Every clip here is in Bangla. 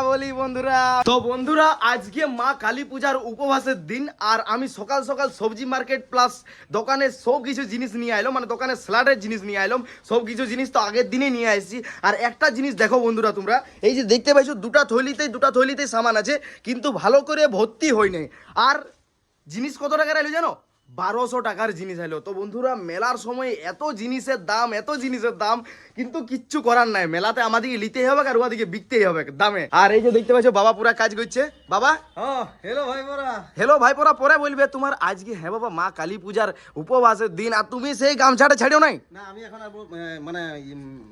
দীপাবলি বন্ধুরা। তো বন্ধুরা, আজকে মা কালী পূজার উপবাসের দিন, আর আমি সকাল সকাল সবজি মার্কেট প্লাস দোকানে সব কিছু জিনিস নিয়ে আইলাম মানে দোকানে স্যালাডের জিনিস নিয়ে আইলাম, সব কিছু জিনিস তো আগের দিনে নিয়ে আসছি আর একটা জিনিস দেখো বন্ধুরা তোমরা, এই যে দেখতে পাইছো, দুটা থলিতেই দুটা থলিতেই সামান আছে, কিন্তু ভালো করে ভর্তি হয় নাই আর জিনিস কত টাকার এলো জানো? বারোশো টাকার জিনিস আইলো তো বন্ধুরা মেলার সময় এত জিনিসের দাম এত জিনিসের দাম কিন্তু কিচ্ছু করার নাই। মেলাতে আমাদেরকে নিতেই হবে আর ওদিকে বিকতেই হবে দামে। আর এই যে দেখতে পাচ্ছ বাবা পুরা কাজ করছে। বাবা? হ্যালো ভাই পোরা। হ্যালো ভাই পোরা পরে বলবে তোমার আজকে হ্যাঁ বাবা মা কালী পূজার উপবাসের দিন আর তুমি সেই গামছাটা ছাড়িও নাই? না আমি এখন আর মানে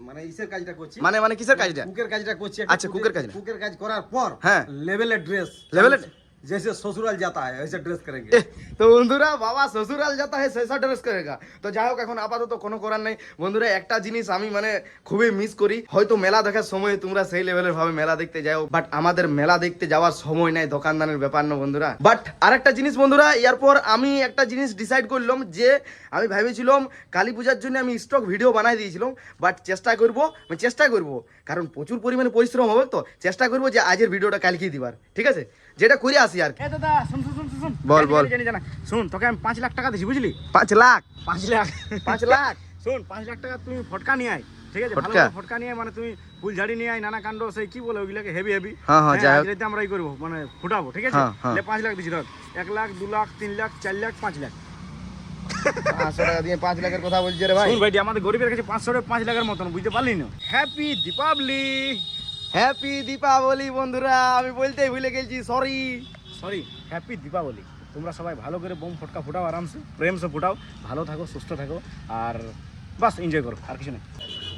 মানে ইসের কাজটা করছি। মানে মানে কিসের কাজটা? কুকের কাজটা করছি। আচ্ছা কুকের কাজ কুকের কাজ করার পর হ্যাঁ। লেভেলের ড্রেস লেভেলের जैसे ससुराल जाता है वैसे ड्रेस करेंगे এহ, তো বন্ধুরা বাবা শ্বশুরাল যাতা হয় সেসা ড্রেস করেগা তো যাই হোক এখন আপাতত কোনো করার নেই বন্ধুরা একটা জিনিস আমি মানে খুবই মিস করি হয়তো মেলা দেখার সময় তোমরা সেই লেভেলের ভাবে মেলা দেখতে যাও বাট আমাদের মেলা দেখতে যাওয়ার সময় নাই দোকানদারের ব্যাপার না বন্ধুরা বাট আরেকটা জিনিস বন্ধুরা এরপর আমি একটা জিনিস ডিসাইড করলাম যে আমি ভেবেছিলাম কালী পূজার জন্য আমি স্টক ভিডিও বানাই দিয়েছিলাম বাট চেষ্টা করব আমি চেষ্টা করব কারণ প্রচুর পরিমাণে পরিশ্রম হবে তো চেষ্টা করব যে আজের ভিডিওটা কালকেই দিবার ঠিক আছে যেটা করে আসি আর কি। দাদা শুন শুন শুন শুন, শুন। বল, বল। জানি, জানি, জানি। শুন তোকে আমি পাঁচ লাখ টাকা দিছি বুঝলি? পাঁচ লাখ? পাঁচ লাখ। পাঁচ লাখ? শুন পাঁচ লাখ টাকা তুমি ফটকা নিয়ে আয় ঠিক আছে? ভালো ফটকা? নিয়ে মানে তুমি ফুল ঝাড়ি নিয়ে আয় নানা কাণ্ড সেই কি বলে ওইগুলোকে হেভি হেভি হ্যাঁ, হ্যাঁ, যাই হোক। আমরা ই করব মানে ফুটাবো ঠিক আছে? হ্যাঁ, হ্যাঁ। পাঁচ লাখ দিছি ধর। এক লাখ দু লাখ তিন লাখ চার লাখ পাঁচ লাখ। পাঁচশো টাকা দিয়ে পাঁচ লাখের কথা বলছে রে ভাই। আমাদের গরিবের কাছে পাঁচশো টাকা পাঁচ লাখের মতন বুঝতে পারলি না? হ্যাপি দীপাবলি হ্যাপি দীপাবলি বন্ধুরা। আমি বলতেই ভুলে গেছি সরি সরি হ্যাপি দীপাবলি তোমরা সবাই ভালো করে বোম ফটকা ফুটাও আরামসে প্রেমসে ফুটাও ভালো থাকো সুস্থ থাকো আর বাস এনজয় করো আর কিছু নেই।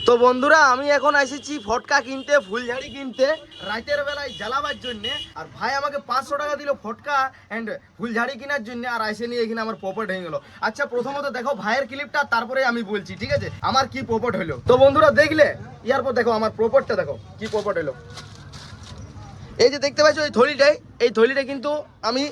তো বন্ধুরা আমি এখন এসেছি ফটকা কিনতে ফুলঝাড়ি কিনতে রাতের বেলায় জ্বালাবার জন্য আর ভাই আমাকে পাঁচশো টাকা দিল ফটকা অ্যান্ড ফুলঝাড়ি কেনার জন্য আর এসে নিয়ে এখানে আমার পপট হয়ে গেলো। আচ্ছা প্রথমত দেখো ভাইয়ের ক্লিপটা তারপরে আমি বলছি ঠিক আছে? আমার কি পপট হলো? তো বন্ধুরা দেখলে? ইয়ার পর দেখো আমার প্রপটটা দেখো কি পপট এলো এই যে দেখতে পাচ্ছ এই থলিটাই এই থলিটা কিন্তু আমি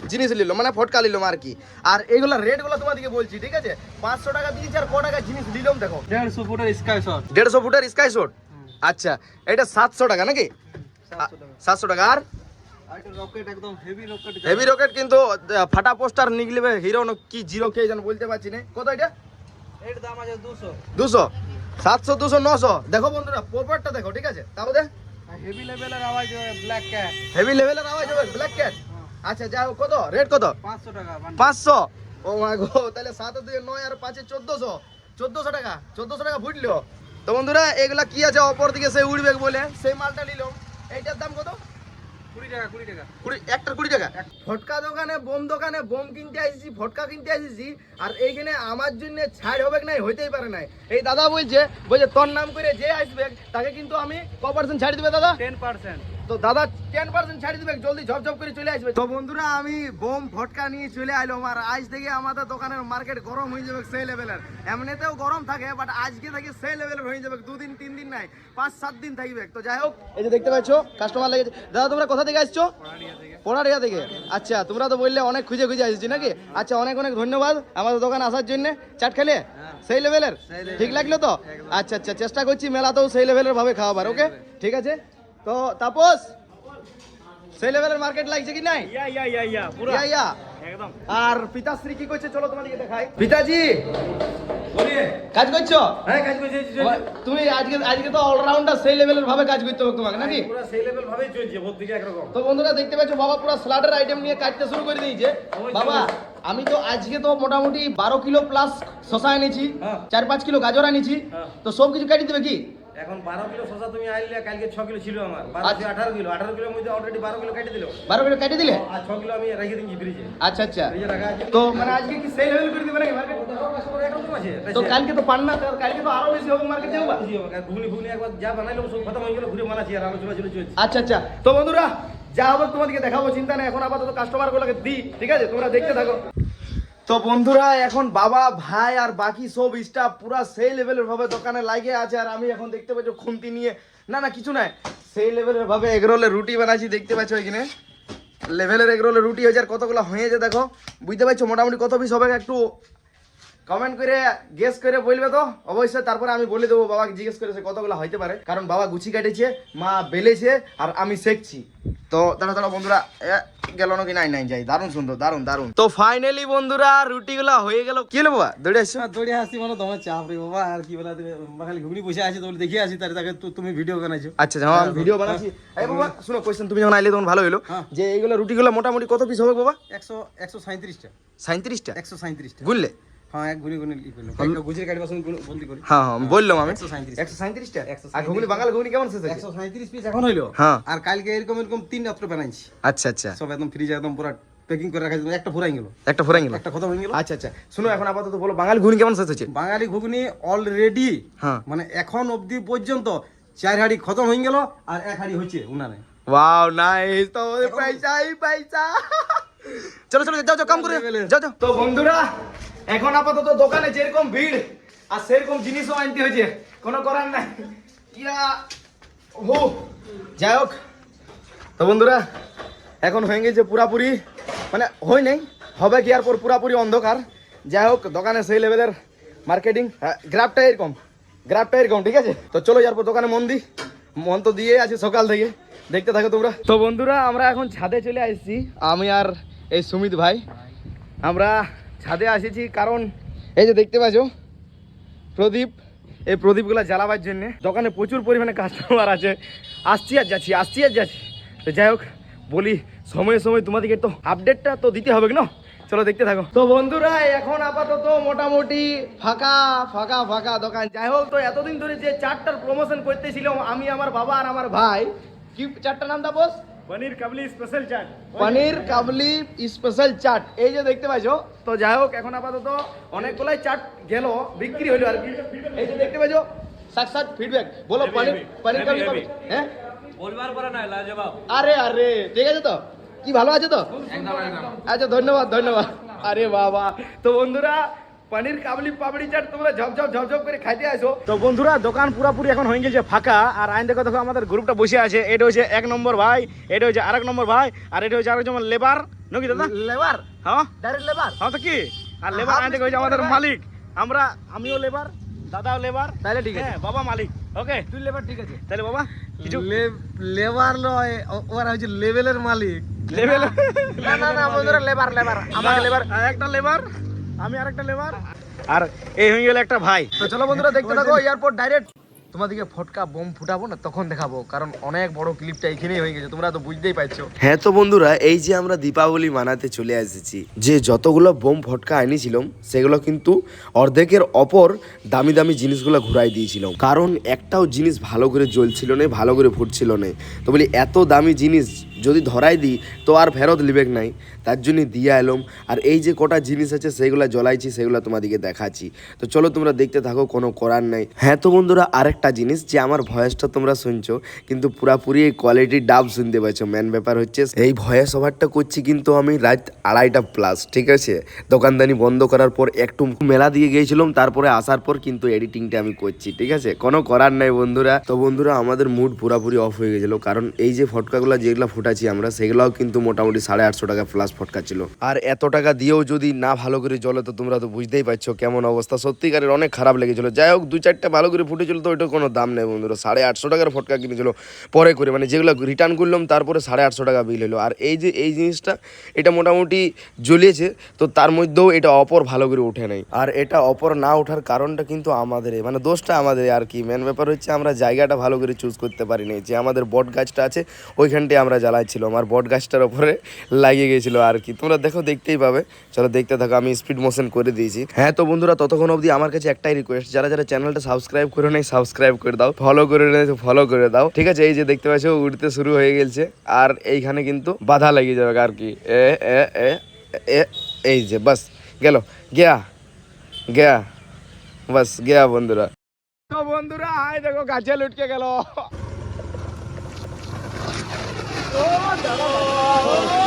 জিনিস নিলাম মানে ফটকা নিলাম আর কি আর এইগুলো রেটগুলো তোমাদেরকে বলছি ঠিক আছে? পাঁচশো টাকা দিয়েছি আর ক টাকা জিনিস নিলাম দেখো। দেড়শো ফুটের স্কাই শট দেড়শো ফুটের স্কাই শট আচ্ছা এটা সাতশো টাকা নাকি? সাতশো টাকা। আর? রকেট একদম হেভি রকেট হেভি রকেট কিন্তু ফাটা পোস্টার নিগলিবে হিরো কি জিরো কে যেন বলতে পারছি না। কত এটা? এর দাম আছে দুশো। দুশো? সাতশো দুশো নশো। দেখো বন্ধুরা পোপারটা দেখো ঠিক আছে? তারপরে হেভি লেভেলের আওয়াজ হবে ব্ল্যাক ক্যাট হেভি লেভেলের আওয়াজ হবে ব্ল্যাক ক্যাট আচ্ছা হোক কত? রেট কত? পাঁচশো টাকা পাঁচশো? ও মাই গো তাহলে সাত দুই নয় আর পাঁচে চোদ্দশো। চোদ্দশো টাকা চোদ্দশো টাকা ফুটলো তো বন্ধুরা এগুলা কি আছে অপর দিকে সে উড়বে বলে। সেই মালটা নিল। এইটার দাম কত? কুড়ি টাকা কুড়ি টাকা। কুড়ি একটা কুড়ি টাকা? ফটকা দোকানে বোম দোকানে বোম কিনতে আসিছি ফটকা কিনতে আসিছি আর এইখানে আমার জন্য ছাড় হবে কি নাই হইতেই পারে নাই। এই দাদা বলছে বলছে তোর নাম করে যে আসবে তাকে কিন্তু আমি ক পার্সেন্ট ছাড় দিবে দাদা। Ten percent. তো দাদা টেন পার্সেন্ট ছাড় দিবে জলদি ঝপঝপ করে চলে আসবে। তো বন্ধুরা আমি বোম ফটকা নিয়ে চলে আইলাম আর আজ থেকে আমাদের দোকানের মার্কেট গরম হয়ে যাবে সেই লেভেলের এমনিতেও গরম থাকে বাট আজকে থেকে সেই লেভেলের হয়ে যাবে দুদিন তিন দিন নাই পাঁচ সাত দিন থাকবে। তো যাই হোক এই যে দেখতে পাচ্ছ কাস্টমার লেগেছে। দাদা তোমরা কোথা থেকে আসছো? পড়ারিয়া থেকে। আচ্ছা তোমরা তো বললে অনেক খুঁজে খুঁজে আসছি নাকি? আচ্ছা অনেক অনেক ধন্যবাদ আমাদের দোকানে আসার জন্য। চাট খেলে? সেই লেভেলের ঠিক লাগল তো? আচ্ছা আচ্ছা চেষ্টা করছি মেলাতেও সেই লেভেলের ভাবে খাওয়াবার ওকে ঠিক আছে? তো তাপস সেই লেভেলের মার্কেট লাগছে কি নাই? ইয়া ইয়া ইয়া ইয়া পুরো। ইয়া ইয়া। একদম। আর পিতাশ্রী কি করছে চলো তোমাদেরকে দেখাই। পিতাজি কাজ করছ? হ্যাঁ কাজ করছি তুমি আজকে আজকে তো অলরাউন্ডার সেই লেভেলের ভাবে কাজ করতে হবে তোমাকে নাকি? পুরো সেই লেভেল ভাবেই চলছে ভোর একরকম। তো বন্ধুরা দেখতে পাচ্ছ বাবা পুরো স্লাডের আইটেম নিয়ে কাটতে শুরু করে দিয়েছে। বাবা আমি তো আজকে তো মোটামুটি বারো কিলো প্লাস শশা এনেছি হ্যাঁ। চার পাঁচ কিলো গাজর এনেছি হ্যাঁ। তো সব কিছু কাটি দেবে কি? এখন বারো কিলো শশা তুমি আইলে কালকে ছ কিলো ছিল আমার। বারো আচ্ছা। আঠারো কিলো। আঠারো কিলোর মধ্যে অলরেডি বারো কিলো কেটে দিল। বারো কিলো কেটে দিলে? আর ছ কিলো আমি রেখে দিচ্ছি ফ্রিজে আচ্ছা আচ্ছা। ফ্রিজে রাখা আছে। তো মানে আজকে কি লেভেল করে দিবে নাকি মার্কেট আছে তো কালকে তো পান্না তো কালকে তো আরও বেশি হবে মার্কেট যাব আর ঘুগনি একবার যা বানাইলো সব খতম হয়ে গেল ঘুরে মানাচ্ছি আর আলোচনা চলে চলছে। আচ্ছা আচ্ছা। তো বন্ধুরা যা হবে তোমাদেরকে দেখাবো চিন্তা নেই। এখন আপাতত কাস্টমার গুলোকে দিই ঠিক আছে? তোমরা দেখতে থাকো। তো বন্ধুরা, এখন বাবা, ভাই আর বাকি সব স্টাফ পুরা সেই লেভেলের ভাবে দোকানে লাগে আছে আর আমি এখন দেখতে পাচ্ছি খুন্তি নিয়ে। না না, কিছু নাই সেই লেভেলের ভাবে এগরোলের রুটি বানাচ্ছি, দেখতে পাচ্ছ এখানে? লেভেলের এগরোলের রুটি হয়েছে আর কতগুলো হয়েছে দেখো। বুঝতে পারছ মোটামুটি কত পিস হবে একটু কমেন্ট করে গেস করে বলবে তো? অবশ্যই তারপরে আমি বলে দেবো, বাবাকে জিজ্ঞেস করে সে কতগুলো হইতে পারে। কারণ বাবা গুছি কাটেছে, মা বেলেছে আর আমি শেখছি। তো দাঁড়া দাঁড়া বন্ধুরা এ, গেল নাকি? নাই নাই যাই দারুণ সুন্দর দারুণ দারুণ। তো ফাইনালি বন্ধুরা রুটিগুলা হয়ে গেল। কি হলো বাবা? দৌড়ে আসছো? দৌড়ে আসছি মানে তোমার চাপ রে বাবা আর কি বলা খালি ঘুগনি বসে আছে তোমরা দেখে আসি তার তাকে তু- তুমি ভিডিও বানাইছো। আচ্ছা যখন আমি ভিডিও বানাচ্ছি। এই বাবা শুনো কোয়েশ্চেন তুমি যখন আইলে তখন ভালো হলো হ্যাঁ। যে এইগুলো রুটিগুলো মোটামুটি কত পিস হবে বাবা? একশো একশো সাঁত্রিশটা সাঁত্রিশটা একশো সাঁত্রিশটা গুনলে? হ্যাঁ এক গুনি একটা গুজরি করি হ্যাঁ হ্যাঁ বললাম আমি। একশো সাঁত্রিশ একশো সাঁত্রিশটা 137 আর ঘুগনি বাঙালি ঘুগনি কেমন শেষ হয়েছে? একশো সাঁত্রিশ পিস এখন হইল? হ্যাঁ। আর কালকে এরকম এরকম তিন রাত্র বানাইছি। আচ্ছা আচ্ছা। সব একদম ফ্রিজ একদম পুরো প্যাকিং করে রাখা একটা ফুরাই গেল। একটা ফোরাই গেল। একটা হয়ে গেল। আচ্ছা আচ্ছা। শুনো এখন আপাতত বলো বাঙালি ঘুগনি কেমন শেষ হয়েছে? বাঙালি ঘুগনি অলরেডি হ্যাঁ। মানে এখন অবধি পর্যন্ত চার হাড়ি খতম হয়ে গেল আর এক হাড়ি হচ্ছে উনানে। ওয়াও নাইস তো পয়সাই পয়সা চলো চলো যাও যাও কাম করে। যাও যাও। তো বন্ধুরা এখন আপাতত দোকানে যেরকম ভিড় আর সেরকম জিনিসও আনতে হয়েছে, কোনো করার নাই। হো। যাই হোক, তো বন্ধুরা, এখন হয়ে গেছে পুরাপুরি মানে হয় নাই, হবে কি আর পর পুরাপুরি অন্ধকার। যাই হোক, দোকানে সেই লেভেলের মার্কেটিং গ্রাফটা এরকম গ্রাফটা এরকম, ঠিক আছে? তো চলো যার পর দোকানে মন দিই মন তো দিয়ে আছে সকাল থেকে, দেখতে থাকো তোমরা। তো বন্ধুরা, আমরা এখন ছাদে চলে আসছি, আমি আর এই সুমিত ভাই। আমরা ছাদে আসেছি, কারণ এই যে দেখতে পাচ্ছ, প্রদীপ, এই প্রদীপগুলো জ্বালাবার জন্য দোকানে প্রচুর পরিমাণে কাস্টমার আছে। আসছি আর যাচ্ছি, আসছি আর যাচ্ছি। তো যাই হোক, বলি সময়ে সময় তোমাদেরকে তো আপডেটটা তো দিতে হবে না? চলো দেখতে থাকো। তো বন্ধুরা, এখন আপাতত মোটামুটি ফাঁকা ফাঁকা ফাঁকা দোকান। যাই হোক, তো এতদিন ধরে যে চারটার প্রমোশন করতেছিলাম আমি, আমার বাবা আর আমার ভাই, কি চারটা নাম দা বস পনির কাবলি স্পেশাল চাট পনির কাবলি স্পেশাল চাট এই যে দেখতে পাইছো? তো যাই হোক এখন আপাতত অনেকগুলাই চাট গেল বিক্রি হইল আর কি। এই যে দেখতে পাইছো? সাক্ষাৎ ফিডব্যাক বলো পনির পনির কাবলি হ্যাঁ? বলবার পরে নাই লাজবাব। আরে আরে ঠিক আছে তো? কি ভালো আছে তো? আচ্ছা ধন্যবাদ ধন্যবাদ। আরে বাবা। তো বন্ধুরা পনির কাবলি পাপড়ি চাট তোমরা ঝপঝপ ঝপঝপ করে খাইতে আসো। তো বন্ধুরা দোকান পুরাপুরি এখন হয়ে গেছে ফাঁকা। আর আইন দেখো দেখো আমাদের গ্রুপটা বসে আছে। এটা হচ্ছে এক নম্বর ভাই এটা হচ্ছে আরেক নম্বর ভাই আর এটা হচ্ছে আরেক যেমন লেবার নাকি দাদা? লেবার হ্যাঁ? ডাইরেক্ট লেবার হ্যাঁ তো কি? আর লেবার আইন দেখো হচ্ছে আমাদের মালিক। আমরা আমিও লেবার দাদাও লেবার তাহলে ঠিক আছে। হ্যাঁ বাবা মালিক। ওকে। তুই লেবার ঠিক আছে। তাহলে বাবা কিছু লেবার লয় ও- ওরা হচ্ছে লেভেলের মালিক। লেভেল না না না বন্ধুরা লেবার লেবার আমাকে লেবার একটা লেবার আমি আরেকটা লেবার আর এই হয়ে গেল একটা ভাই। তো চলো বন্ধুরা দেখতে থাকো এয়ারপোর্ট ডাইরেক্ট তোমাদেরকে ফটকা বোম ফুটাবো না তখন দেখাবো কারণ অনেক বড় ক্লিপটা এখানেই হয়ে গেছে তোমরা তো বুঝতেই পারছ। হ্যাঁ তো বন্ধুরা এই যে আমরা দীপাবলি মানাতে চলে এসেছি যে যতগুলো বোম ফটকা আনিছিলাম সেগুলো কিন্তু অর্ধেকের অপর দামি দামি জিনিসগুলো ঘুরাই দিয়েছিলাম। কারণ একটাও জিনিস ভালো করে জ্বলছিল না ভালো করে ফুটছিল না। তো বলি এত দামি জিনিস যদি ধরাই দিই, তো আর ফেরত লিবেক নাই। তার জন্য দিয়ে এলাম। আর এই যে কটা জিনিস আছে, সেগুলো জ্বলাইছি, সেগুলো তোমাদেরকে দেখাচ্ছি। তো চলো তোমরা দেখতে থাকো, কোনো করার নাই। হ্যাঁ তো বন্ধুরা, আরেকটা জিনিস যে আমার ভয়েসটা তোমরা শুনছো, কিন্তু পুরাপুরি এই কোয়ালিটির ডাব শুনতে পাচ্ছ মেন ব্যাপার হচ্ছে, এই ভয়েস ওভারটা করছি কিন্তু আমি রাত আড়াইটা প্লাস ঠিক আছে? দোকানদানি বন্ধ করার পর একটু মেলা দিয়ে গিয়েছিলাম, তারপরে আসার পর কিন্তু এডিটিংটা আমি করছি, ঠিক আছে? কোনো করার নাই বন্ধুরা। তো বন্ধুরা, আমাদের মুড পুরাপুরি অফ হয়ে গেছিল, কারণ এই যে ফটকাগুলো যেগুলো ফুটাচ্ছি আমরা, সেগুলোও কিন্তু মোটামুটি সাড়ে আটশো টাকা প্লাস ফটকা ছিল। আর এত টাকা দিয়েও যদি না ভালো করে জ্বলে, তো তোমরা তো বুঝতেই পারছ কেমন অবস্থা। সত্যিকারের অনেক খারাপ লেগেছিল। যাই হোক দু চারটা ভালো করে ফুটেছিল, তো ওইটা কোনো দাম নেই বন্ধুরা। সাড়ে আটশো টাকার ফটকা কিনেছিল পরে করে মানে যেগুলো রিটার্ন করলাম, তারপরে সাড়ে আটশো টাকা বিল হলো। আর এই যে, এই জিনিসটা, এটা মোটামুটি জ্বলিয়েছে তো তার মধ্যেও এটা অপর ভালো করে উঠে নাই। আর এটা অপর না ওঠার কারণটা কিন্তু আমাদের মানে দোষটা আমাদের আর কি। মেন ব্যাপার হচ্ছে আমরা জায়গাটা ভালো করে চুজ করতে পারি নাই। যে আমাদের বট গাছটা আছে, ওইখানটায় আমরা জ্বালাচ্ছিলাম আমার বট গাছটার ওপরে লাগিয়ে গেছিল আর কি। তোমরা দেখো, দেখতেই পাবে। চলো দেখতে থাকো, আমি স্পিড মোশন করে দিয়েছি। হ্যাঁ তো বন্ধুরা, ততক্ষণ অবধি আমার কাছে একটাই রিকোয়েস্ট যারা যারা চ্যানেলটা সাবস্ক্রাইব করে নেই সাবস্ক্রাইব করে দাও ফলো করে নেই ফলো করে দাও। ঠিক আছে, এই যে দেখতে পাচ্ছ উঠতে শুরু হয়ে গেছে আর এইখানে কিন্তু বাধা লেগে যাবে আর কি। এ এ এ এ, এই যে, বাস, গেল। গিয়া গিয়া, বাস, গিয়া বন্ধুরা। বন্ধুরা আয় দেখো, গাছে লুটকে গেল। ও দাদা